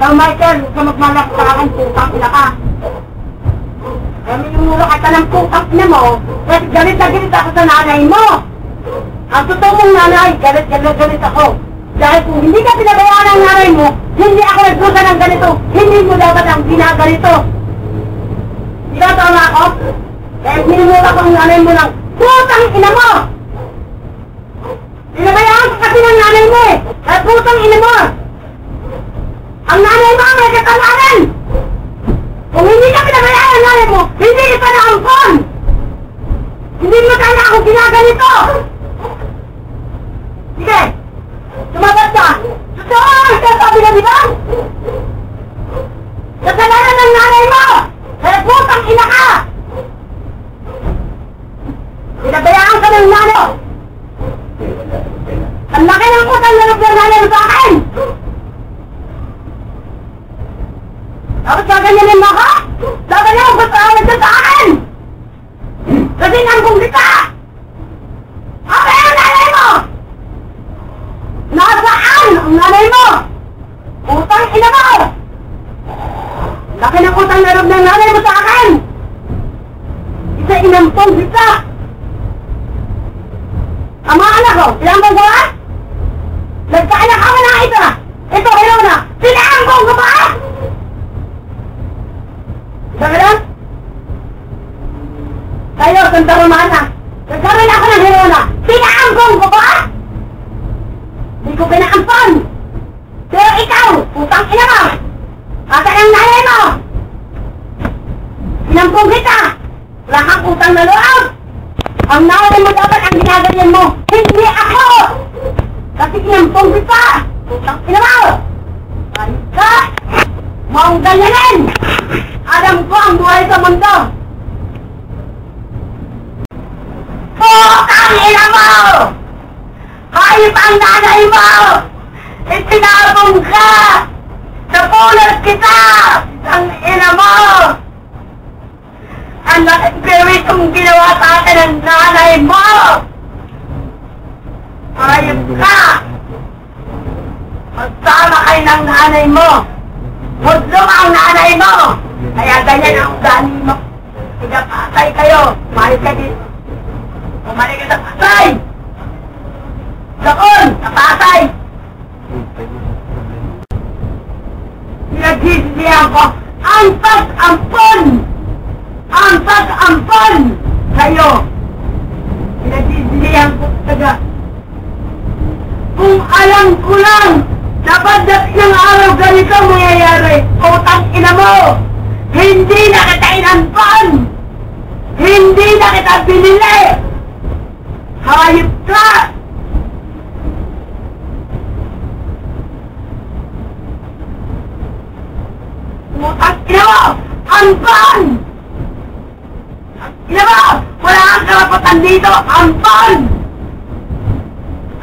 Ikaw, Michael, huwag ka magmalak sa akin, putang ina ka. Kaya minumura ka ng putang ina mo, kasi galit na galit ako sa nanay mo. Ang totoo mong nanay, galit galit galit ako. Dahil kung hindi ka pinabayaan ng nanay mo, hindi ako nagpusa ng ganito, hindi mo dapat ang ginaganito. Di ba tama ako? Kaya minumura ko ang nanay mo ng putang ina mo! Pinabayaan ka kasi ng nanay mo eh! Kaya putang ina mo! Ang nanay mo ang may kasalanan! Kung hindi ka pinabayaan ng nanay mo, hindi kita naampon! Hindi mo sana ako ginaganito! Sige! Sumabat ka! Totoo! Ikaw sabi na di ba? Kasalanan ng nanay mo! Kaya putang ina ka! Pinabayaan ka ng nanay! Ang laki ng utang na mo sa akin! Tapos gaganyanin mo ako? Dapat na ako nagsa sa akin! Kasi nangkong kita! Okay ang nanay mo! Nasaan ang nanay mo? Utang ina mo! Laki ng utang na ng nanay mo sa akin! Isa inampong kita! Ang mga anak ko, inampong ko ba? Nagkaanak ako na ito! Ito, ito na! Pinaambong ko ba? Sabi lang? Santa Romana, nagkaroon ako ng Herona. Pinaambong ko ba? Hindi ko pinaampon. Pero ikaw, putang ina mo. Ata ng nanay mo. Inampong kita. Wala kang utang na loob. Ang nanay mo dapat ang ginaganyan mo. Hindi ako. Kasi inampong kita. Putang ina mo. Ayos ka. Maong ganyanin. Alam ko ang buhay sa mundo. Putang ina mo! Hayop ang nanay mo! Itinabong ka! Napulat kita! Ang ina mo! Ang laking kong ginawa sa akin ng nanay mo! Hayop ka! Magsama kayo ng nanay mo! Mudlo ang nanay mo! Kaya ganyan ang ugali mo! Pinapatay kayo! Mahal ka dito! Umalik ka sa patay! Doon! Sa patay! Pinagsisisihan ko ang pag-ampon! Ang pag-ampon! Kayo! Pinagsisisihan ko talaga. Kung alam ko lang pagdating ng araw ganito ang mangyayari, utang ina mo! Hindi na kita inampon! Hindi na kita binili! Hayop ka! Utang ina mo! Ampon! Ina mo! Wala kang karapatan dito! Ampon!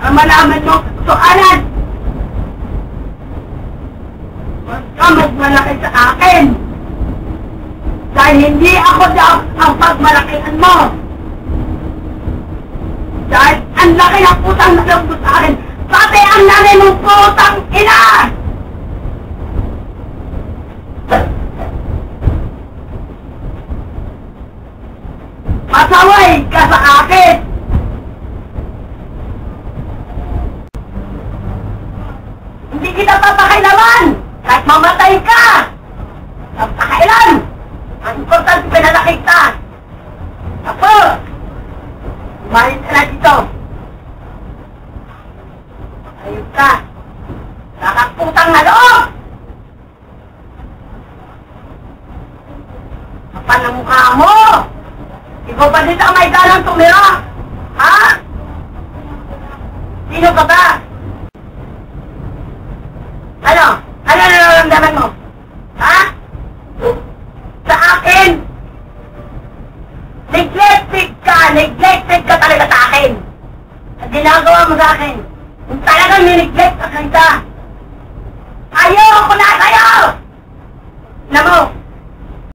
Ang malaman mo, suanan! Huwag ka magmalaki sa akin! Dahil hindi ako daw ang pagmalakihan mo! Dahil ang laki ng putang na sa akin, pati ang nanay mong putang ina! Pasaway ka sa akin! Hindi kita papakailaman! Kahit mamatay ka! Ang pakailan! Ang importante pinalaki ka! Ako! Umalis ka na dito! Ayun ka! Nakakutang na loob! Kapal ang mukha mo! Ikaw ba dito ang may galang tumira? Ha? Sino ka ba? Nararamdaman mo? Ha? Sa akin? Neglected ka! Neglected ka talaga sa akin! Ang ginagawa mo sa akin, kung talagang nineglect ka kita, ayoko na sa'yo! Alam mo,